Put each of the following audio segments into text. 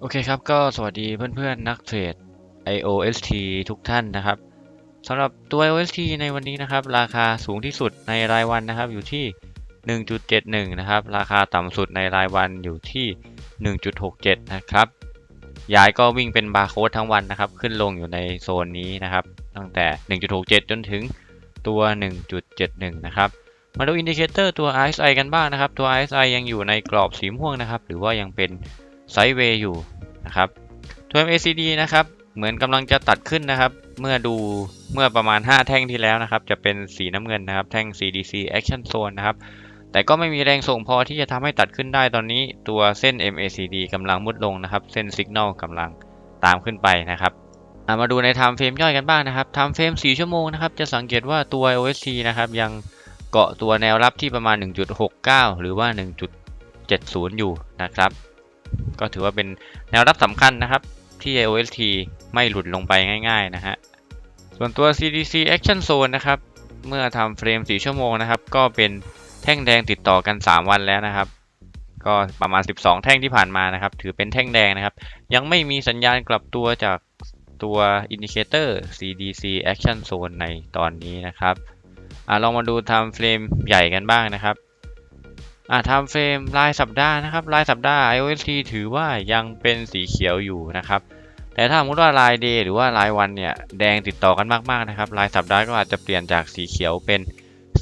โอเคครับ ก็สวัสดีเพื่อนๆ นักเทรด IOST ทุกท่านนะครับสำหรับตัว IOST ในวันนี้นะครับ ราคาสูงที่สุดในรายวันนะครับ อยู่ที่ 1.71 นะครับ ราคาต่ำสุดในรายวันอยู่ที่ 1.67 นะครับ ย้ายก็วิ่งเป็นบาร์โค้ดทั้งวันนะครับ ขึ้นลงอยู่ในโซนนี้นะครับ ตั้งแต่ 1.67 จนถึงตัว 1.71 นะครับ มาดูอินดิเคเตอร์ตัว RSI กันบ้างนะครับ ตัว RSI ยังอยู่ในกรอบสีม่วงนะครับ หรือว่ายังเป็น ไซด์เวย์อยู่นะครับตัว MACD นะครับเหมือนกำลังจะตัดขึ้นนะครับ เมื่อดูเมื่อประมาณ 5 แท่งที่แล้วนะครับ จะเป็นสีน้ำเงินนะครับ แท่ง CDC Action Zone นะครับ แต่ก็ไม่มีแรงส่งพอที่จะทำให้ตัดขึ้นได้ตอนนี้ตัวเส้น MACD กำลังมุดลงนะครับ เส้น Signal กำลังตามขึ้นไปนะครับมาดูใน Time Frame ย่อยกันบ้างนะครับ Time Frame 4ชั่วโมงนะครับ จะสังเกตว่าตัว OSC นะครับยังเกาะตัวแนวรับที่ประมาณ 1.69 หรือว่า 1.70 อยู่นะครับ ก็ถือว่าเป็นแนวรับสำคัญนะครับ ที่ OST ไม่หลุดลงไปง่าย ๆนะฮะ ส่วนตัว CDC Action Zone นะครับ เมื่อทำเฟรม 4 ชั่วโมงนะครับ ก็เป็นแท่งแดงติดต่อกัน 3 วันแล้วนะครับ ก็ประมาณ 12 แท่งที่ผ่านมานะครับ ถือเป็นแท่งแดงนะครับ ยังไม่มีสัญญาณกลับตัวจากตัวอินดิเคเตอร์ CDC Action Zone ในตอนนี้นะครับอะลองมาดู Time Frame ใหญ่กันบ้างนะครับ อ่า Time Frame รายสัปดาห์นะครับรายสัปดาห์ IOST ถือว่ายังเป็นสีเขียวอยู่นะครับ แต่ถ้าสมมติว่าราย day หรือว่ารายวันเนี่ยแดงติดต่อกันมากๆนะครับรายสัปดาห์ก็อาจจะเปลี่ยนจากสีเขียวเป็น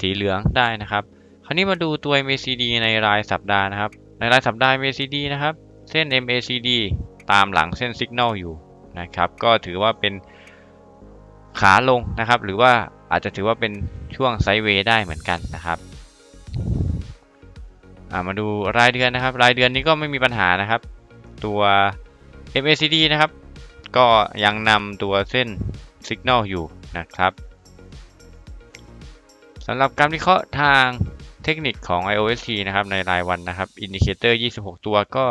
สีเหลืองได้นะครับ คราวนี้มาดูตัว MACD ในรายสัปดาห์นะครับ ในรายสัปดาห์ MACD นะครับเส้น MACD ตามหลังเส้น Signal อยู่นะครับ ก็ถือว่าเป็นขาลงนะครับ หรือว่าอาจจะถือว่าเป็นช่วงไซด์เวย์ได้เหมือนกันนะครับ อ่ามาดูรายเดือนนะครับ รายเดือนนี้ก็ไม่มีปัญหานะครับ ตัว MACD นะครับ ก็ยังนำตัวเส้น Signal อยู่นะครับสำหรับการวิเคราะห์ทางเทคนิคของ IOST นะครับ ในรายวันนะครับอินดิเคเตอร์26 ตัวก็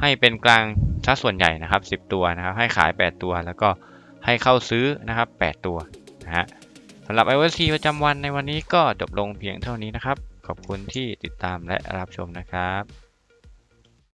ให้เป็นกลางสัดส่วนใหญ่นะครับ 10 ตัวนะครับ ให้ขาย 8 ตัว แล้วก็ให้เข้าซื้อนะครับ 8 ตัวนะฮะสำหรับ IOST ประจำวันในวันนี้ก็จบลงเพียงเท่านี้นะครับ ขอบคุณที่ติดตามและรับชมนะครับ